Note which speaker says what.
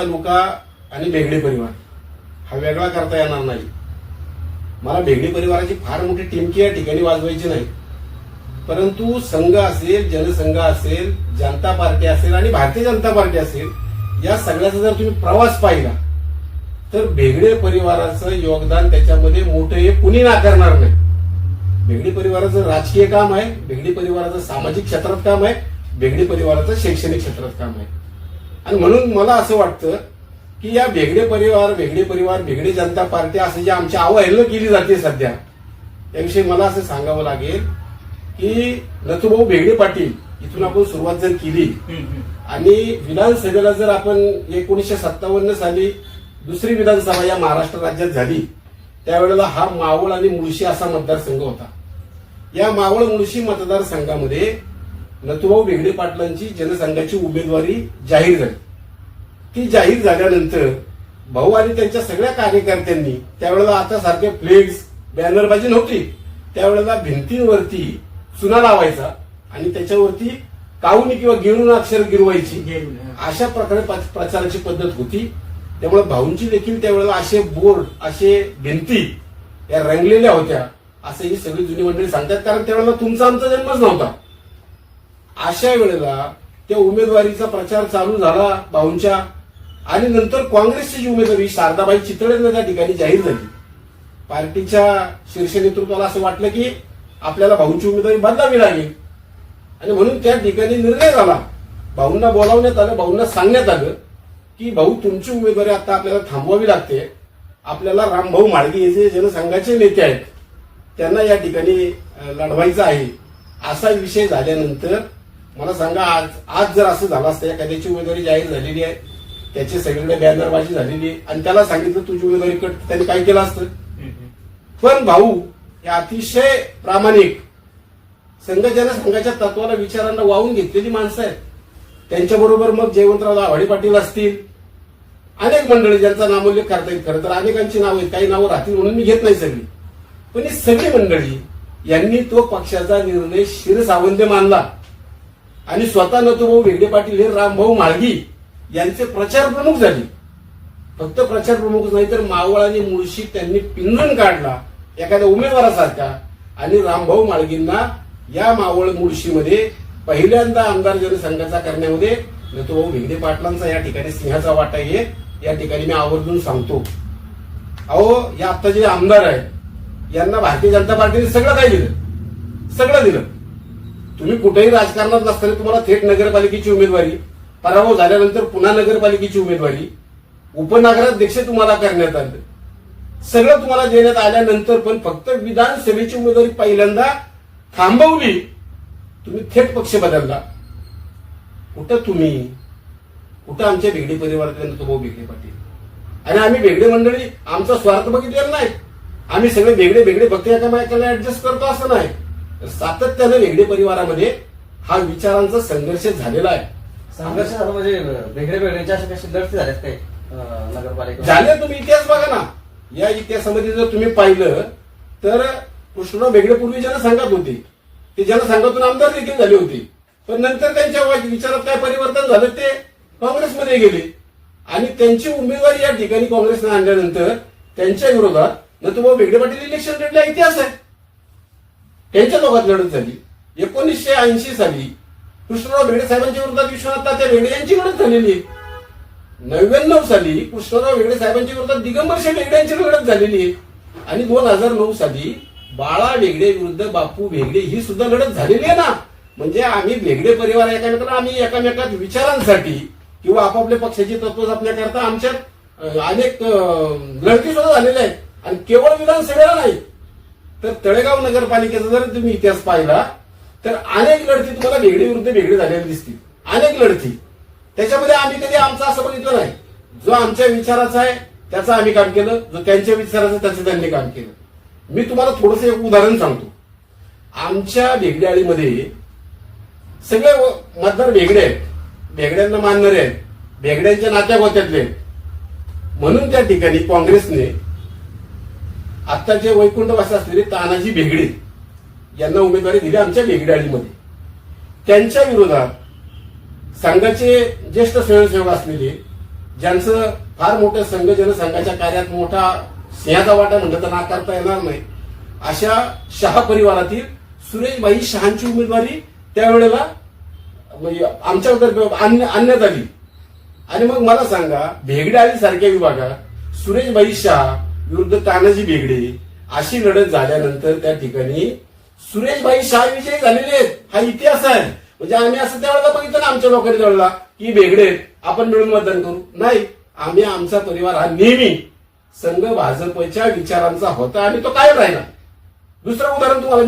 Speaker 1: तालुका आणि भेगडे परिवार. हा वेगळा करता येणार नाही. मला भेगडे परिवाराची फार मोठी टिमकी या ठिकाणी वाजवायची नाही. परंतु संघ असेल जनसंघ असेल जनता पार्टी असेल आणि भारतीय जनता पार्टी असेल या सगळ्याचा जर तुम्ही प्रवास पाहिला तर बेगडे परिवाराचं योगदान त्याच्यामध्ये मोठं हे कुणी नाकारणार नाही. बेगडी परिवाराचं राजकीय काम आहे बेगडी परिवाराचं सामाजिक क्षेत्रात काम आहे बेगडी परिवाराचं शैक्षणिक क्षेत्रात काम आहे. आणि म्हणून मला असं वाटतं की या बेगडे परिवार बेगडे परिवार बेगडी जनता पार्टी असं जे आमची अवहेलना केली जाते सध्या याविषयी मला असं सांगावं लागेल की नथुभाऊ बेगडे पाटील इथून आपण सुरुवात जर केली आणि विधानसभेला जर आपण एकोणीसशे सत्तावन्न साली दुसरी विधानसभा या महाराष्ट्र राज्यात झाली त्यावेळेला हा मावळ आणि मुळशी असा मतदारसंघ होता. या मावळ मुळशी मतदारसंघामध्ये नथुभाऊ बेगडे पाटलांची जनसंघाची उमेदवारी जाहीर झाली. ती जाहीर झाल्यानंतर भाऊ आणि त्यांच्या सगळ्या कार्यकर्त्यांनी त्यावेळेला आता सारखे फ्लेक्स बॅनरबाजी नव्हती. त्यावेळेला भिंतींवरती चुना लावायचा आणि त्याच्यावरती काऊनी किंवा गिरून अक्षर गिरवायची. अशा प्रकारे प्रचाराची पद्धत होती. त्यामुळे भाऊंची देखील त्यावेळेला असे बोर्ड असे भिंती या रंगलेल्या होत्या असं ही सगळी जुनी मंडळी सांगतात. कारण त्यावेळेला तुमचा आमचा जन्मच नव्हता. अशा वेळेला त्या उमेदवारीचा प्रचार चालू झाला भाऊंच्या आणि नंतर काँग्रेसची जी उमेदवारी शारदाबाई चितळेंना त्या ठिकाणी जाहीर झाली. पार्टीच्या शीर्ष नेतृत्वाला असं वाटलं की आपल्याला भाऊंची उमेदवारी बदलावी लागेल. आणि म्हणून त्या ठिकाणी निर्णय झाला. भाऊंना बोलावण्यात आलं भाऊंना सांगण्यात आलं की भाऊ तुमची उमेदवारी आता आपल्याला थांबवावी लागते. आपल्याला रामभाऊ माळगे हे जे जनसंघाचे नेते आहेत त्यांना या ठिकाणी लढवायचं आहे. असा विषय झाल्यानंतर मला सांगा आज आज जर असं झालं असतं एखाद्याची उमेदवारी जाहीर झालेली आहे त्याची सगळीकडे बॅनरबाजी झालेली आहे आणि त्याला सांगितलं तुझी उमेदवारी कट त्यांनी काय केलं असतं? पण भाऊ हे अतिशय प्रामाणिक संघ जनसंघाच्या तत्वाला विचारांना वाहून घेतलेली माणसं आहेत. त्यांच्याबरोबर मग जयवंतराव दाभाडे पाटील असतील अनेक मंडळी ज्यांचा नामोल्लेख करता येईल खरं तर अनेकांची नावं आहेत काही नावं राहतील म्हणून मी घेत नाही सगळी. पण ही सगळी मंडळी यांनी तो पक्षाचा निर्णय शिरसावंत मानला. आणि स्वतः नतुभाऊ वेगडे पाटील हे रामभाऊ माळगी यांचे प्रचार प्रमुख झाले. फक्त प्रचार प्रमुख नाही तर मावळ आणि मुळशी त्यांनी पिंजून काढला एखाद्या उमेदवारासारखा. आणि रामभाऊ माळगींना या मावळ मुळशीमध्ये पहिल्यांदा आमदार जनसंघाचा करण्यामध्ये नतुभाऊ भिंगडे पाटलांचा या ठिकाणी सिंहाचा वाटा आहे. या ठिकाणी मी आवर्जून सांगतो. अहो या आता जे आमदार आहेत यांना भारतीय जनता पार्टीने सगळं काय दिलं. सगळं दिलं. तुम्ही कुठेही राजकारणात नसताना तुम्हाला थेट नगरपालिकेची उमेदवारी पराभव झाल्यानंतर पुन्हा नगरपालिकेची उमेदवारी उपनगराध्यक्ष तुम्हाला करण्यात आलं. सगळं तुम्हाला देण्यात आल्यानंतर पण फक्त विधानसभेची उमेदवारी पहिल्यांदा थांबवली तुम्ही थेट पक्ष बदलला. कुठं तुम्ही? कुठं आमच्या बेगडे परिवारातल्या तो भाऊ बेगडे पाटील? आणि आम्ही बेगडे मंडळी आमचा स्वार्थ बघितलेला नाही. आम्ही सगळे वेगळे वेगळे फक्त एकामेकाला ऍडजस्ट करतो असं नाही. सातत्यानं वेगळे परिवारामध्ये हा विचारांचा संघर्ष झालेला आहे.
Speaker 2: संघर्ष झाला म्हणजे वेगळे वेगळ्याच्या अशा कशी लढती झाल्यात काही अं, नगरपालिका
Speaker 1: झाले तुम्ही इतिहास बघा ना. या इतिहासामध्ये जर तुम्ही पाहिलं तर कृष्णराव बेगडे पूर्वी जनसंघात होते. ते जनसंघातून आमदार देखील झाले होते. पण नंतर त्यांच्या विचारात काय परिवर्तन झालं ते काँग्रेसमध्ये गेले. आणि त्यांची उमेदवारी या ठिकाणी काँग्रेसने आणल्यानंतर त्यांच्या विरोधात नथुभाऊ बेगडे पाटील इलेक्शन लढल्या इतिहास आहे. त्यांच्या दोघात लढत झाली. एकोणीसशे ऐंशी साली कृष्णराव भेडे साहेबांच्या विरोधात विश्वनाथ तात्या बेगडे यांची लढत झालेली आहे. नव्याण्णव साली कृष्णराव वेगडे साहेबांच्या विरोधात दिगंबर शेठ वेगडे यांची लढत झालेली आहे. आणि दोन हजार नऊ साली बाळा वेगडे विरुद्ध बापू भेगडे ही सुद्धा लढत झालेली आहे ना. म्हणजे आम्ही वेगळे परिवार एकामेकाला आम्ही एकामेकात विचारांसाठी किंवा आपापल्या पक्षाची तत्व जपण्याकरता आमच्यात अनेक लढती सुद्धा झालेल्या आहेत. आणि केवळ विधानसभेला नाही तर तळेगाव नगरपालिकेचा जर तुम्ही इतिहास पाहिला तर अनेक लढती तुम्हाला वेगळे विरुद्ध वेगळे झालेले दिसतील. अनेक लढती. त्याच्यामध्ये आम्ही कधी आमचं असं बघितलं नाही. जो आमच्या विचाराचा आहे त्याचं आम्ही काम केलं. जो त्यांच्या विचाराचं त्याचं त्यांनी काम केलं. मी तुम्हाला थोडंसं एक उदाहरण सांगतो. आमच्या भेगड्याळीमध्ये सगळे व- मतदार वेगळे आहेत. भेगड्यांना मानणारे आहेत. भेगड्यांच्या नात्या गोत्यातले आहेत. म्हणून त्या ठिकाणी काँग्रेसने आत्ताचे वैकुंठवासी असलेले तानाजी बेगडे यांना उमेदवारी दिली आमच्या भेगडाळीमध्ये त्यांच्या विरोधात संघाचे ज्येष्ठ स्वयंसेवक असलेले ज्यांचं फार मोठं संघ जनसंघाच्या कार्यात मोठा सिंहाचा वाटा म्हणलं तर नाकारता येणार नाही अशा शहा परिवारातील सुरेशबाई शहांची उमेदवारी त्यावेळेला म्हणजे आमच्याबद्दल आणण्यात आली आणि मग मला सांगा भेगडे आली सारख्या विभागात सुरेशबाई शहा विरुद्ध तानाजी बेगडे अशी लढत झाल्यानंतर त्या ठिकाणी सुरेशबाई शाह विजयी झालेले आहेत. हा इतिहास आहे. म्हणजे आम्ही असं त्यावेळेला बघितलं ना आमच्या लोकांनी त्यावेळेला की बेगडे आपण मिळून मतदान करू. नाही आम्ही आमचा परिवार हा नेहमी संघ भाजपच्या विचारांचा होता. आणि तो कायम राहिला. दुसरं उदाहरण तुम्हाला